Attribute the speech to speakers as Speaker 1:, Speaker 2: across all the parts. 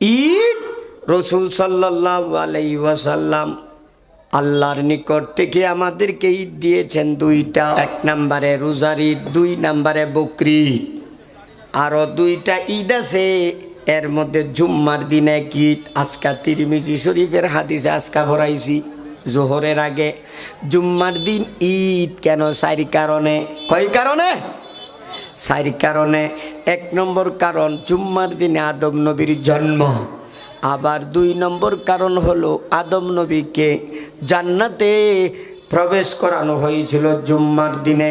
Speaker 1: ঈদ রসুল ওয়াসাল্লাম আল্লাহর নিকট থেকে আমাদেরকে ঈদ দিয়েছেন দুইটা। এক নম্বরে রোজার ঈদ, দুই নম্বরে বকরি আরও দুইটা ঈদ আছে, এর মধ্যে জুম্মার দিনে ঈদ। আজকা তিরমিজি শরীফের হাদিসে আজকা ভরাইছি জোহরের আগে। জুম্মার দিন ঈদ কেন? চারি কারণে। কয় কারণে? চারি কারণে, এক নম্বর কারণ জুম্মার দিনে আদম নবীর জন্ম। আবার দুই নম্বর কারণ হলো আদম নবীকে জান্নাতে প্রবেশ করানো হয়েছিল জুম্মার দিনে।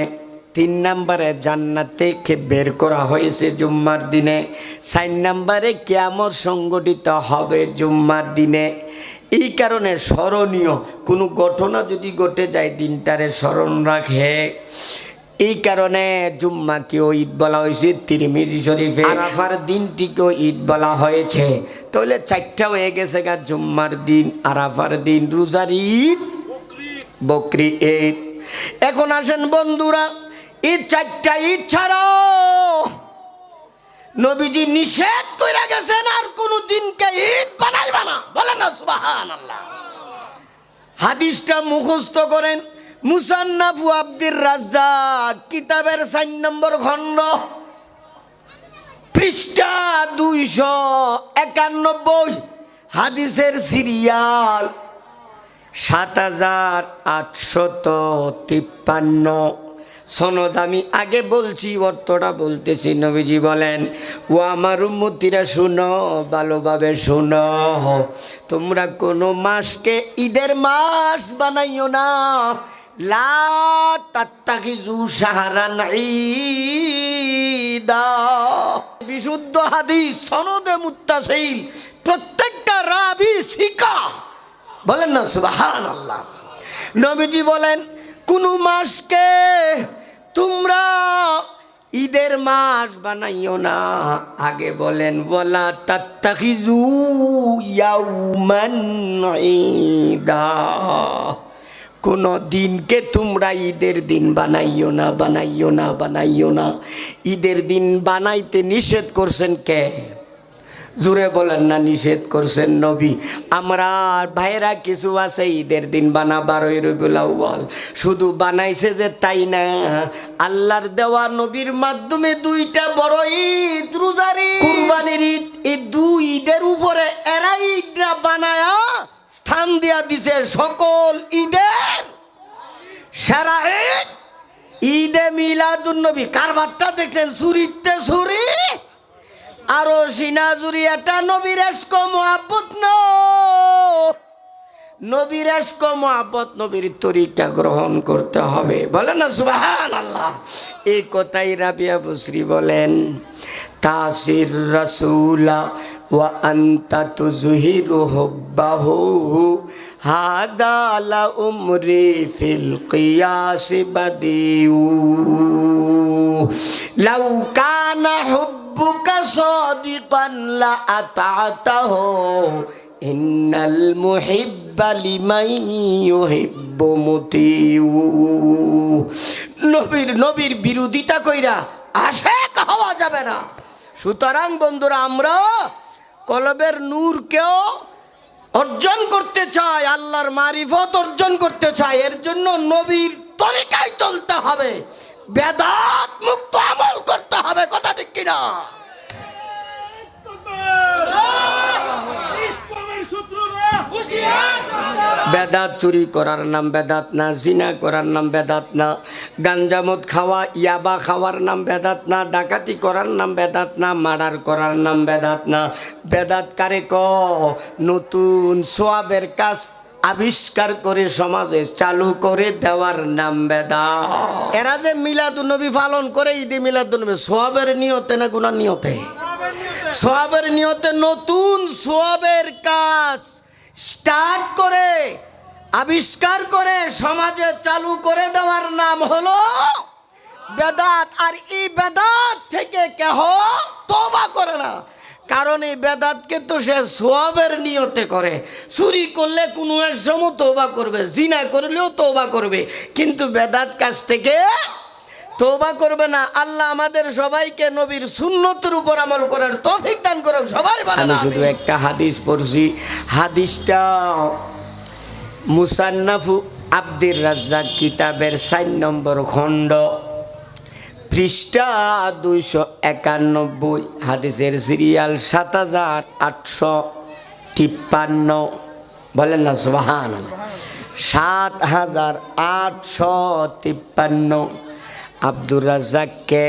Speaker 1: তিন নম্বরে জান্নাতে কে বের করা হয়েছে জুম্মার দিনে। চার নম্বরে কেমন সংগঠিত হবে জুম্মার দিনে। এই কারণে স্মরণীয়, কোনো ঘটনা যদি ঘটে যায়, দিনটারে স্মরণ রাখে। এই কারণে জুম্মাকেও ঈদ বলা হয়েছে তিরমিজি শরীফে। আরাফার দিনটিকেও ঈদ বলা হয়েছে। তাহলে চারটা হয়ে গেছে গা জুম্মার দিন আরাফার দিন রোজার ঈদ বকরি ঈদ। এখন আসেন বন্ধুরা ঈদ চারটা ঈদ ছাড়াও নবীজি নিষেধ করে গেছেন আর কোন দিনকে ঈদ বানাইবা না। বলেন না আল্লাহ হাদিসটা মুখস্থ করেন। মুসান্নাফু আব্দুর রাজ্জাক, কিতাবের চার নম্বর খণ্ড। পৃষ্ঠা দুইশো একানব্বই, হাদিসের সিরিয়াল সাত হাজার আটশত তিপ্পান্ন। সনদ আমি আগে বলছি, অর্থটা বলতেছি, নবীজি বলেন ও আমার উন্মতিরা শুনো, ভালোভাবে শুনো। তোমরা কোনো মাসকে ঈদের মাস বানাইও না লা বিশুদ্ধ হাদিস, সনদে মুত্তাসিল, প্রত্যেকটা রাবি শিকা। বলেন না সুবাহান আল্লাহ নবীজি বলেন, কোন মাসকে তোমরা ঈদের মাস বানাইও না। আগে বলেন বলা তাত্তাখিজু ইয়াউমান ঈদা। কোন দিনকে তোমরা ঈদের দিন বানাইও না বানাইও না বানাইও না। ঈদের দিন বানাইতে নিষেধ করছেন কে? জুড়ে বলেন না, নিষেধ করছেন নবী। আমরা ভাইরা কিছু আছে ঈদের দিন বানাবার ওই আউ্বাল শুধু বানাইছে যে তাই না। আল্লাহর দেওয়া নবীর মাধ্যমে দুইটা বড় ঈদ রোজার ঈদ। কুরবানির ঈদ, এই দুই ঈদের উপরে এরা ঈদরা বানায়া স্থান দিয়া দিছে সকল ঈদের সারা ঈদ। ঈদে মিলাদুন নবী। কারবারটা দেখছেন? সুরিতে সুরি। আরও সিনাজুরি এটা নবীর এস্ক মহাব্বত নবীর এস্ক মহাব্বত নবীর তরিকা গ্রহণ করতে হবে। বলে না সুবাহান আল্লাহ এই কথাই রাবিয়া বসরি বলেন, তাসির রসুলা ওয়া আন্তা তুজহিরু হুব্বাহু হাদালা উমরি ফিল কিয়াস বাদিউ। লাউ কানা হুব্বুকা সাদিকান লা আতাতাহু, ইন্নাল মুহিব্বা নবীর নবীর বিরোধিতা কইরা আশেক হওয়া যাবে না। সুতরাং বন্ধুরা, আমরা কলবের নূরকেও অর্জন করতে চায় আল্লাহর মারিফত অর্জন করতে চায় এর জন্য নবীর তরিকায় চলতে হবে। বেদাত মুক্ত আমল করতে হবে কথা ঠিক কিনা? বেদাত চুরি করার নাম বেদাত না, জিনা করার নাম বেদাত না গাঞ্জামত খাওয়া, ইয়াবা খাওয়ার নাম বেদাত না, ডাকাতি করার নাম বেদাত না, মার্ডার করার নাম বেদাত না। বেদাত কারে ক? নতুন সোয়াবের কাজ আবিষ্কার করে সমাজে চালু করে দেওয়ার নাম বেদা এরা যে মিলাদুন্নবী পালন করে, ঈদে মিলাদুন্নবী সোয়াবের নিয়তে না গুনার নিয়তে? সোয়াবের নিয়তে নতুন সোয়াবের কাজ স্টার্ট করে, আবিষ্কার করে সমাজে চালু করে দেওয়ার নাম হলো বেদাত। আর এই বেদাত থেকে কেহ তবা করে না। কারণ এই বেদাতকে তো সে সোয়াবের নিয়তে করে। চুরি করলে কোনো এক সময় তৌবা করবে, জিনা করলেও তোবা করবে। কিন্তু বেদাত কাছ থেকে তোবা করবে না। আল্লাহ আমাদের সবাইকে নবীর সুন্নতের উপর আমল করার তৌফিক দান করুক সবাই আমি শুধু একটা হাদিস পড়ছি। হাদিসটা মুসান্নাফু আব্দুর রাজ্জাক কিতাবের সাইন নম্বর খণ্ড পৃষ্ঠা দুইশো একানব্বই হাদিসের সিরিয়াল সাত হাজার আটশো তিপ্পান্ন। বলেন না সুবাহান সাত হাজার আটশো তিপ্পান্ন। আব্দুর রাজ্জাককে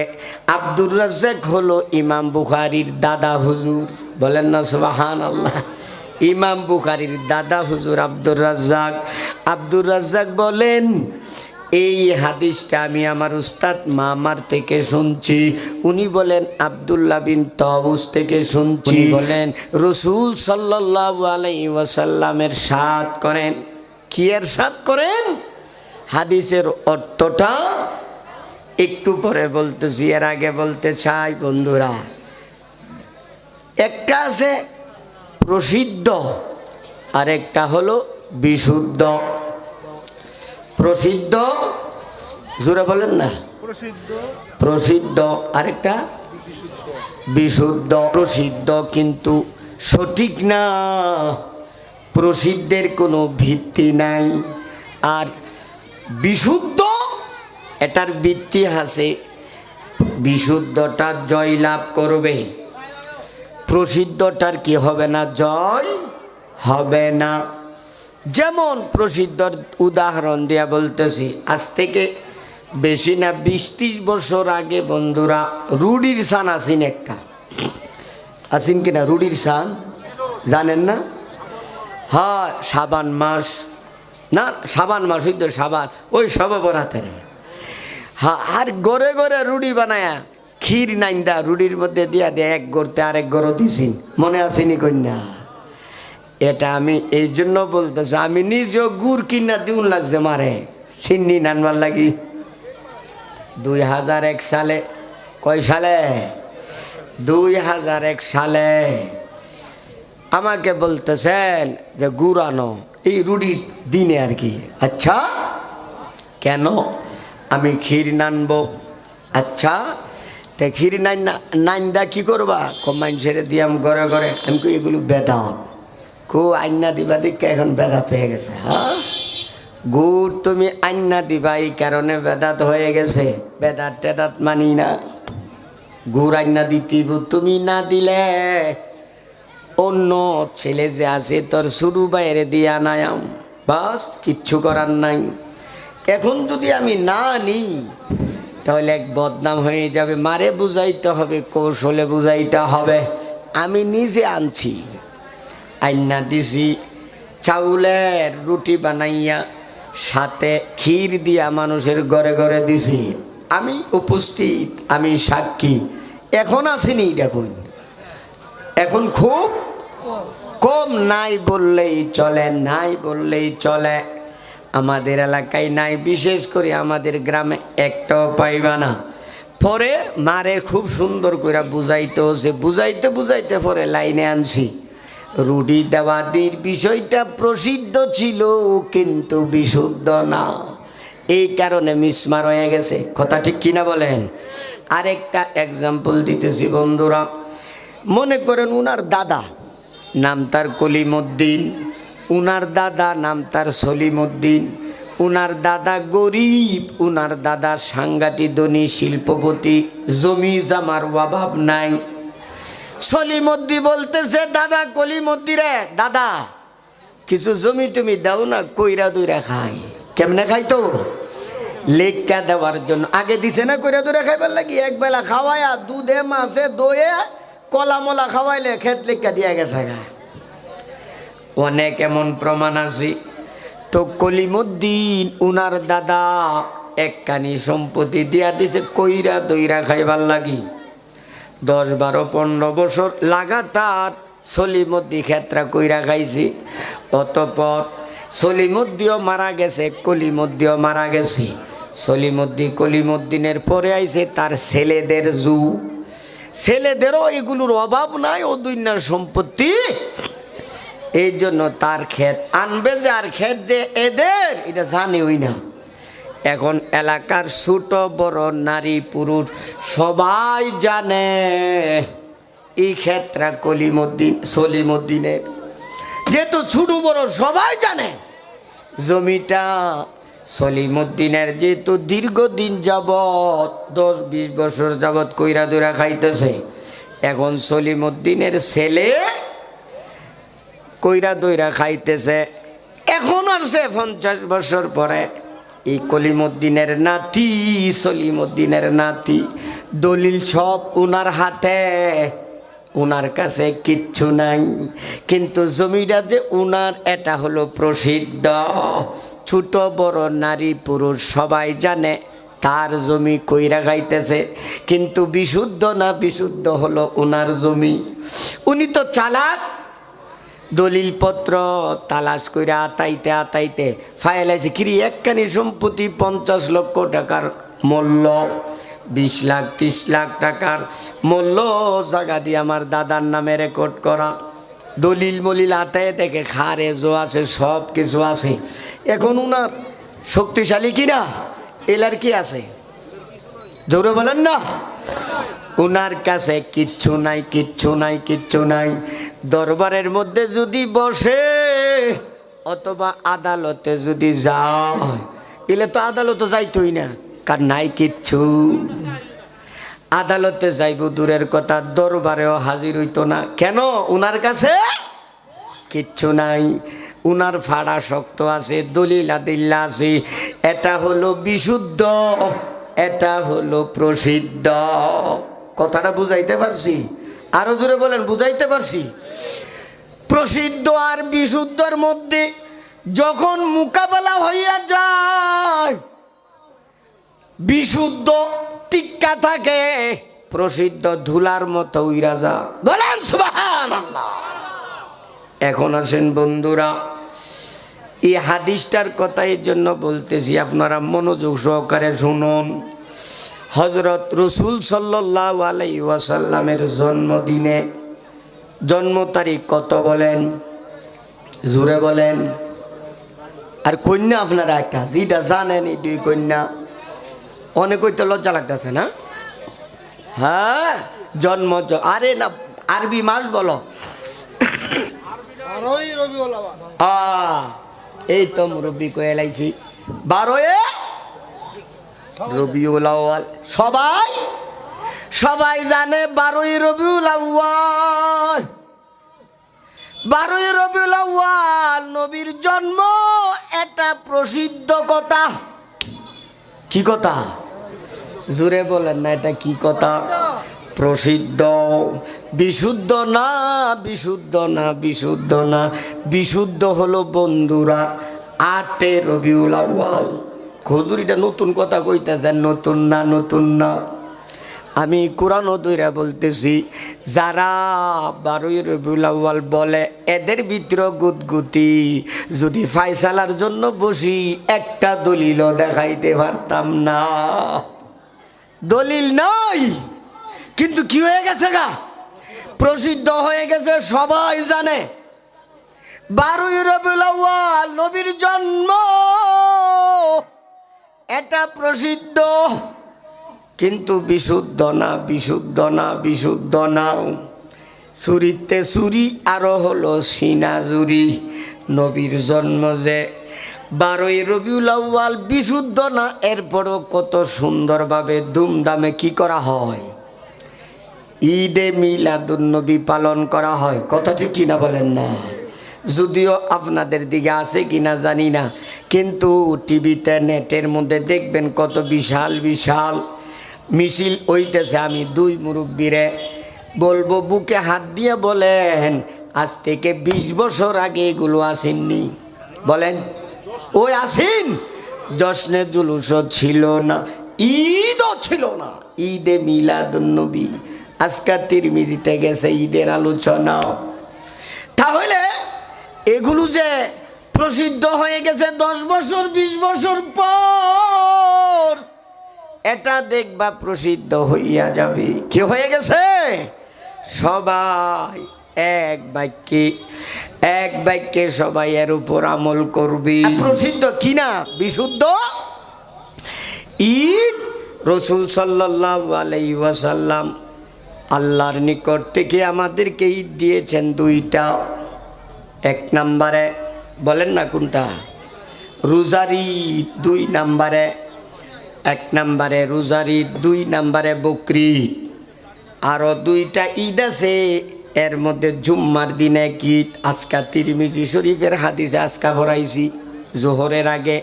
Speaker 1: আব্দুর রাজ্জাক হলো ইমাম বুখারির দাদা হুজুর। বলেন না সুবাহান আল্লাহ ইমাম বুখারির দাদা হুজুর আব্দুর রাজ্জাক। আব্দুর রাজ্জাক বলেন এই হাদিসটা আমি আমার উস্তাদ মামার থেকে শুনছি। উনি বলেন আবদুল্লাহ বিন তবুস থেকে শুনছি। বলেন রসুল সাল্লাহ আলাই ওয়াসাল্লামের সাথ করেন। কি এর সাথ করেন? হাদিসের অর্থটা একটু পরে বলতেছি এর আগে বলতে চাই বন্ধুরা। একটা আছে প্রসিদ্ধ আর একটা হলো বিশুদ্ধ। প্রসিদ্ধ জোরে বলেন না। প্রসিদ্ধ। আরেকটা? বিশুদ্ধ প্রসিদ্ধ কিন্তু সঠিক না। প্রসিদ্ধের কোনো ভিত্তি নাই। আর বিশুদ্ধ এটার ভিত্তি আছে বিশুদ্ধটা জয় লাভ করবে। প্রসিদ্ধটার কি হবে না? জয় হবে না। যেমন প্রসিদ্ধর উদাহরণ দেয়া বলতেছি, আজ থেকে বেশি না বিশ ত্রিশ বছর আগে বন্ধুরা রুডির সান আসিন একটা। আসিন কিনা রুডির সান জানেন না? হ্যাঁ সাবান মাস। না, সাবান মাস, ওই তো সাবান, ওই সব বরাতে হ্যাঁ আর গড়ে গড়ে রুডি বানায়া, ক্ষীর নাইন্দা রুডির মধ্যে দিয়া দিয়ে এক গড়তে আরেক গড় দিছিন। মনে আসেনি কন্যা? এটা আমি এই জন্য বলতেছি, আমি নিজেও গুড় কিনা দিউন লাগছে মারে। চিন্নি নানবার লাগি। দুই হাজার এক সালে, কয় সালে? দুই হাজার এক সালে। আমাকে বলতেছেন যে, গুড় আনো। এই রুটি দিনে আর কি। আচ্ছা? কেন? আমি ক্ষীর নানবো। আচ্ছা তে ক্ষীর নাইন নাইন্দা কি করবা? কমাইন ছেড়ে দিয়াম ঘরে ঘরে আমি কই এগুলো বেদাত। কো আইনা দিবা দিকে এখন বেদাত হয়ে গেছে হ্যাঁ? গুড় তুমি আইনা দিবা, এই কারণে বেদাত হয়ে গেছে। বেদাত টেদাত মানি না। গুড় আইনা দিতিব তুমি না দিলে। অন্য ছেলে যে আছে, তোর শুরু বাইরে দিয়া নায়াম বাস, কিচ্ছু করার নাই। এখন যদি আমি না নিই, তাহলে এক বদনাম হয়ে যাবে। মারে বুঝাইতে হবে, কৌশলে বুঝাইতে হবে। আমি নিজে আনছি। আইনা দিছি চাউলের রুটি বানাইয়া, সাথে ক্ষীর দিয়া মানুষের ঘরে ঘরে দিছি। আমি উপস্থিত, আমি সাক্ষী। এখন আসেনি দেখুন এখন খুব কম নাই বললেই চলে, নাই বললেই চলে। আমাদের এলাকায় নাই, বিশেষ করে আমাদের গ্রামে একটাও পাইবা না। পরে মারে খুব সুন্দর করে বুঝাইতে হচ্ছে বুঝাইতে বুঝাইতে পরে লাইনে আনছি। রুডি দেওয়াদির বিষয়টা প্রসিদ্ধ ছিল, কিন্তু বিশুদ্ধ না। এই কারণে মিসমার হয়ে গেছে। কথা ঠিক কিনা বলেন? আরেকটা এক্সাম্পল দিতেছি বন্ধুরা। মনে করেন উনার দাদা, নাম তার কলিমুদ্দিন। উনার দাদা নাম তার সলিমুদ্দিন। উনার দাদা গরিব, উনার দাদা সাংঘাতি ধনী, শিল্পপতি, জমি জামার অভাব নাই। সলিমদ্দি বলতেছে, দাদা কলিমদ্দি রে দাদা, কিছু জমি টমি দাও না, কইরা দুইরা খাই। কেমনে খাই তো লেখা দেওয়ার জন্য। আগে দিছে না, কইরা দুইরা খাইবার লাগি? এক বেলা খাওয়ায়া, দুধে, মাছে দয়ে কলা মলা খাওয়াইলে খেত লেখা দিয়া গেছে গা। অনেক এমন প্রমাণ আছে। তো কলিমুদ্দিন, উনার দাদা একখানি সম্পত্তি দিয়া দিছে, কইরা দইরা খাইবার লাগি। দশ বারো পনেরো বছর লাগাতার সলিমদ্দি ক্ষেত্রা কইরা খাইছি। অতপর সলিমদ্দিও মারা গেছে কলিমদ্দিও মারা গেছে। সলিমদ্দি কলিমুদ্দিনের পরে আইছে তার ছেলেদের জু। ছেলেদেরও এগুলোর অভাব নাই ও দুইনার সম্পত্তি। এই জন্য তার ক্ষেত আনবে যে, আর ক্ষেত যে এদের, এটা জানে ওই না। এখন এলাকার ছোট বড় নারী পুরুষ সবাই জানে এই ক্ষেত্রে কলিমুদ্দিন, সলিমুদ্দিনের। যেহেতু ছোট বড় সবাই জানে, জমিটা সলিমুদ্দিনের যেহেতু দীর্ঘদিন যাবৎ, দশ বিশ বছর যাবৎ কইরা দইরা খাইতেছে, এখন সলিমুদ্দিনের ছেলে কইরা দইরা খাইতেছে। এখন সে পঞ্চাশ বছর পরে। এই কলিমুদ্দিনের নাতি, সলিমুদ্দিনের নাতি, দলিল সব উনার হাতে। উনার কাছে কিচ্ছু নাই। কিন্তু জমিটা যে উনার, এটা হলো প্রসিদ্ধ। ছোট বড় নারী পুরুষ সবাই জানে, তার জমি কইরা খাইতেছে। কিন্তু বিশুদ্ধ না বিশুদ্ধ হলো উনার জমি। উনি তো চালাক দলিলপত্র, তালাশ কইরা আতাইতে আতাইতে ফাইল আছে। কিরি একখানি সম্পত্তি পঞ্চাশ লক্ষ টাকার মূল্য, বিশ লাখ, ত্রিশ লাখ টাকার মূল্য জায়গা দিয়ে আমার দাদার নামে রেকর্ড করা। দলিল মলিল আতায় দেখে খারে জো আছে সব কিছু আছে। এখন উনার শক্তিশালী কিনা, এলার কি আছে? জোরে বলেন না। উনার কাছে কিচ্ছু নাই কিচ্ছু নাই কিচ্ছু নাই। দরবারের মধ্যে যদি বসে, অথবা আদালতে যদি যায়। এলে তো আদালতে যাইতই না কার নাই কিচ্ছু। আদালতে যাইব দূরের কথা, দরবারেও হাজির হইতো না। কেন? উনার কাছে কিচ্ছু নাই। উনার ফাড়া শক্ত আছে, দলিল আদিল্লা আছে। এটা হলো বিশুদ্ধ, এটা হলো প্রসিদ্ধ। কথাটা বুঝাইতে পারছি? আরও জোরে বলেন, বুঝাইতে পারছি? প্রসিদ্ধ আর বিশুদ্ধর মধ্যে যখন মোকাবেলা হইয়া যায়, বিশুদ্ধ টিক্কা থাকে, প্রসিদ্ধ ধুলার মতো উইরা বলেন এখন আসেন বন্ধুরা, এই হাদিসটার কথা এর জন্য বলতেছি, আপনারা মনোযোগ সহকারে শুনুন। হজরত রসুল সাল্লাহ আলাই ওয়াসাল্লামের জন্মদিনে জন্ম তারিখ কত বলেন? জুড়ে বলেন। আর কন্যা আপনারা একটা যেটা জানেন এই দুই কন্যা অনেক তো লজ্জা লাগতেছে না? হ্যাঁ জন্ম আরে না আরবি মাস বলো। এই তো মুরব্বী কয়ে লাইছি। বারোয়ে রবিউল আউয়াল। সবাই? সবাই জানে বারোই রবিউল আউয়াল। বারোই রবিউল আউয়াল, নবীর জন্ম, এটা প্রসিদ্ধ কথা। কি কথা? জুড়ে বলেন না, এটা কি কথা? প্রসিদ্ধ। বিশুদ্ধ না বিশুদ্ধ না বিশুদ্ধ না। বিশুদ্ধ হলো বন্ধুরা, আটে রবিউল আউয়াল। খজুরিটা নতুন কথা কইতেছেন, নতুন না নতুন না। আমি কোরআন দইরা বলতেছি, যারা বারোই রবিউল আউয়াল বলে, এদের ভিতর গুদগুতি। যদি ফাইসালার জন্য বসি, একটা দলিলও দেখাইতে পারতাম না। দলিল নাই, কিন্তু কি হয়ে গেছে গা? প্রসিদ্ধ হয়ে গেছে, সবাই জানে। বারোই রবিউল আউয়াল, নবীর জন্ম। এটা প্রসিদ্ধ। কিন্তু বিশুদ্ধ না বিশুদ্ধ না বিশুদ্ধ না চুরিতে চুরি আরও হলো সিনাজুরি নবীর জন্ম যে বারোই রবিউল আউয়াল বিশুদ্ধ না, এরপরও কত সুন্দরভাবে ধুমধামে কি করা হয়? ঈদে মিলাদুন্নবী পালন করা হয়। কথা ঠিক কিনা বলেন না? যদিও আপনাদের দিকে আছে কিনা জানি না, কিন্তু টিভিতে, নেটের মধ্যে দেখবেন কত বিশাল বিশাল মিছিল ওইতেছে আমি দুই মুরব্বীরে বলব, বুকে হাত দিয়ে বলেন, আজ থেকে বিশ বছর আগে এগুলো আসেননি। বলেন, ওই আসেন? জশ্নে জুলুসও ছিল না, ঈদও ছিল না। ঈদে মিলাদুন্নবী, আজকা তিরমিজিতে গেছে ঈদের আলোচনা তাহলে এগুলো যে প্রসিদ্ধ হয়ে গেছে দশ বছর, বিশ বছর পর, এটা দেখবা প্রসিদ্ধ হইয়া যাবে। কি হয়ে গেছে? সবাই এক বাক্যে এক বাক্যে সবাই এর উপর আমল করবি। প্রসিদ্ধ কিনা বিশুদ্ধ? ঈদ রসুল ওয়াসাল্লাম আল্লাহর নিকট থেকে আমাদেরকে ঈদ দিয়েছেন দুইটা। এক নম্বরে, বলেন না কোনটা? রোজারি দুই নম্বরে, এক নম্বরে রোজারি দুই নম্বরে বকরি। আরও দুইটা ঈদ আছে, এর মধ্যে জুম্মার দিনে ঈদ আজকা তিরমিজি শরীফের হাদিসে আজকা ভরাইছি জোহরের আগে।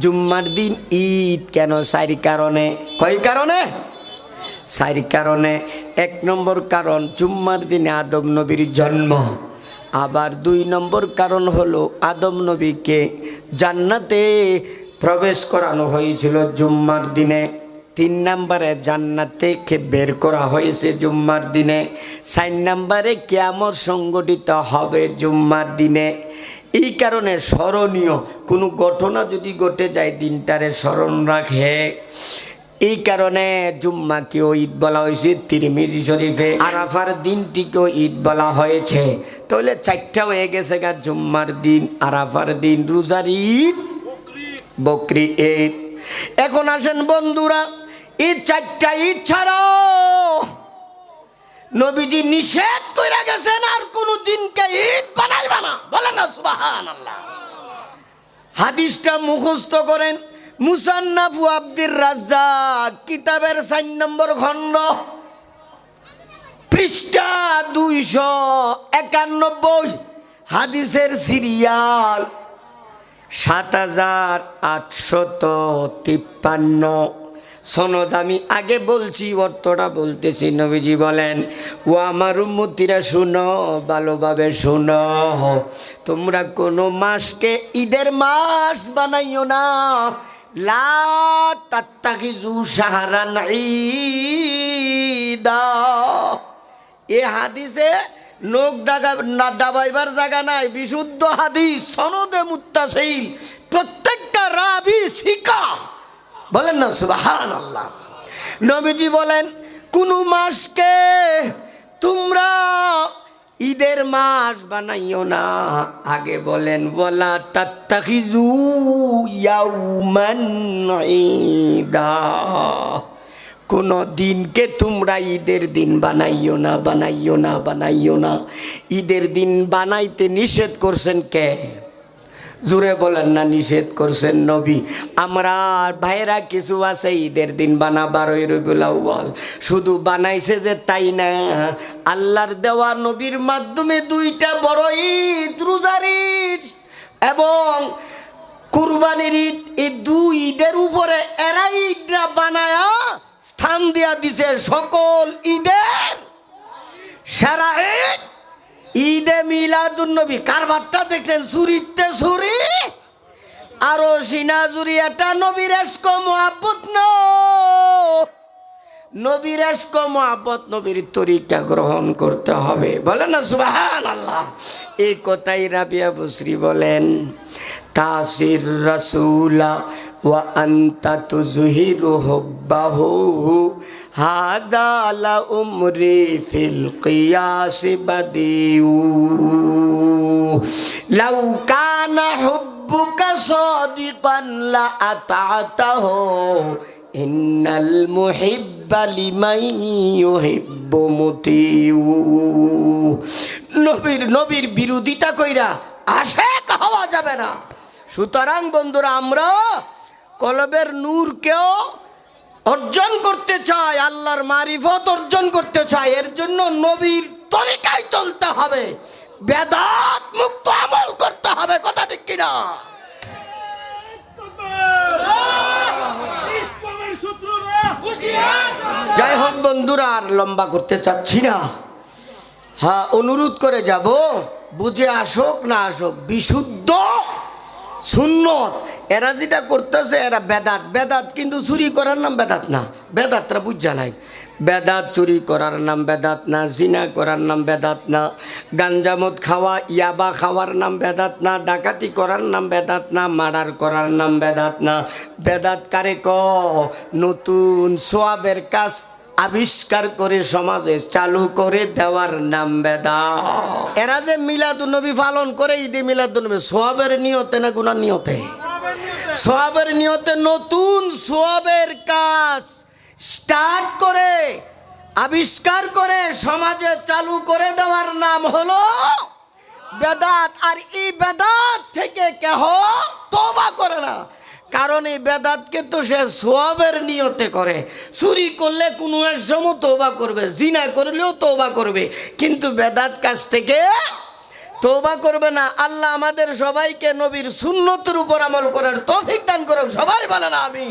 Speaker 1: জুম্মার দিন ঈদ কেন? চারি কারণে। কয় কারণে? চারি কারণে। এক নম্বর কারণ, জুম্মার দিনে আদম নবীর জন্ম। আবার দুই নম্বর কারণ হলো আদম নবীকে জান্নাতে প্রবেশ করানো হয়েছিল জুম্মার দিনে। তিন নম্বরে জান্নাত থেকে বের করা হয়েছে জুম্মার দিনে। চার নম্বরে কেয়ামত সংগঠিত হবে জুম্মার দিনে। এই কারণে স্মরণীয়, কোনো ঘটনা যদি ঘটে যায় দিনটারে স্মরণ রাখে। এই কারণে জুম্মাকেও ঈদ বলা হয়েছে, তিরমিজি শরীফে। আরাফার দিনটিকেও ঈদ বলা হয়েছে। তাহলে চারটা হয়ে গেছে গা, জুম্মার দিন, আরাফার দিন, রোজার ঈদ, বকরি ঈদ। এখন আসেন বন্ধুরা ঈদ চারটা ঈদ ছাড়াও নবীজি নিষেধ কইরা গেছেন, আর কোনো দিনকে ঈদ বানাইবা না। বলেন না আল্লাহ হাদিসটা মুখস্থ করেন মুসান্নাফু আব্দুর রাজ্জাক, কিতাবের চার নম্বর খণ্ড। পৃষ্ঠা দুইশো একানব্বই, হাদিসের সিরিয়াল সাত হাজার আটশত তিপ্পান্ন। সনদ আমি আগে বলছি, অর্থটা বলতেছি, নবীজি বলেন, ও আমার উন্মতিরা শুনো, ভালোভাবে শুনো। তোমরা কোনো মাসকে ঈদের মাস বানাইও না। এ হাদিসে না ডাবাইবার নাই, বিশুদ্ধ প্রত্যেকটা বলেন না সুবাহান আল্লাহ নবীজি বলেন, কোন মাসকে তোমরা ঈদের মাস বানাইও না। আগে বলেন বলা তাত্তাখিজু ইয়াউমান কোনো দিনকে তোমরা ঈদের দিন বানাইও না বানাইও না বানাইও না। ঈদের দিন বানাইতে নিষেধ করছেন কে? জুড়ে বলেন না, নিষেধ করছেন নবী। আমরা ভাইরা কিছু আছে, ঈদের দিন বানাবারই রবিউল আউ্বাল শুধু বানাইছে যে তাই না। আল্লাহর দেওয়া নবীর মাধ্যমে দুইটা বড় ঈদ, রোজার ঈদ এবং কুরবানির ঈদ, এই দুই ঈদের উপরে এরা ঈদরা বানায়া স্থান দিয়া দিছে সকল ঈদের সারা ঈদ। ঈদে মিলাদুন্নবী কারবারটা দেখছেন, সুরিতে সুরি। আরও সিনাজুরি এটা নবীর এস্ক মহাব্বত নবীর এস্ক নবীর তরিকা গ্রহণ করতে হবে। বলে না সুবাহান আল্লাহ এই কথাই রাবিয়া বসরি বলেন, তাসির রসুলা ওয়া আন্তা তুজহিরু হুব্বাহু হাদা লা উমরি ফিল কিয়াস বাদিউ। লাউ কানা হুব্বুকা সাদিকান লা আতাতাহু। ইন্নাল মুহিব্বা লিমান ইউহিব্বু মুতিউ। নবীর নবীর বিরোধিতা কইরা আশেক হওয়া যাবে না। সুতরাং বন্ধুরা, আমরা কলবের নূরকেও অর্জন করতে চাই আল্লাহর মারিফত অর্জন করতে চাই এর জন্য নবীর তরিকায় চলতে হবে। বেদাত মুক্ত আমল করতে হবে, কথা ঠিক কিনা? যাই হোক বন্ধুরা, আর লম্বা করতে চাচ্ছি না। হ্যাঁ অনুরোধ করে যাব, বুঝে আসুক, না আসুক, বিশুদ্ধ সুন্নত। এরা যেটা করতেছে, এরা বেদাত। বেদাত কিন্তু চুরি করার নাম বেদাত না। বেদাতরা বুঝা নাই। বেদাত চুরি করার নাম বেদাত না, জিনা করার নাম বেদাত না গাঞ্জামত খাওয়া, ইয়াবা খাওয়ার নাম বেদাত না, ডাকাতি করার নাম বেদাত না, মার্ডার করার নাম বেদাত না। বেদাত কারে ক? নতুন সোয়াবের কাজ আবিষ্কার করে সমাজে চালু করে দেওয়ার নাম বেদা এরা যে মিলাদুন্নবী পালন করে, ঈদে মিলাদুন্নবী সোয়াবের নিয়তে না গুনার নিয়তে? সোয়াবের নিয়তে নতুন সোয়াবের কাজ স্টার্ট করে, আবিষ্কার করে, সমাজে চালু করে দেওয়ার নাম হলো বেদাত। আর এই বেদাত থেকে কেহ তবা করে না। কারণ এই বেদাতকে তো সে সোয়াবের নিয়তে করে। চুরি করলে কোনো এক সময় তোবা করবে, জিনা করলেও তোবা করবে। কিন্তু বেদাত কাছ থেকে তোবা করবে না। আল্লাহ আমাদের সবাইকে নবীর সুন্নতের উপর আমল করার তৌফিক দান করুক। সবাই বলে না আমি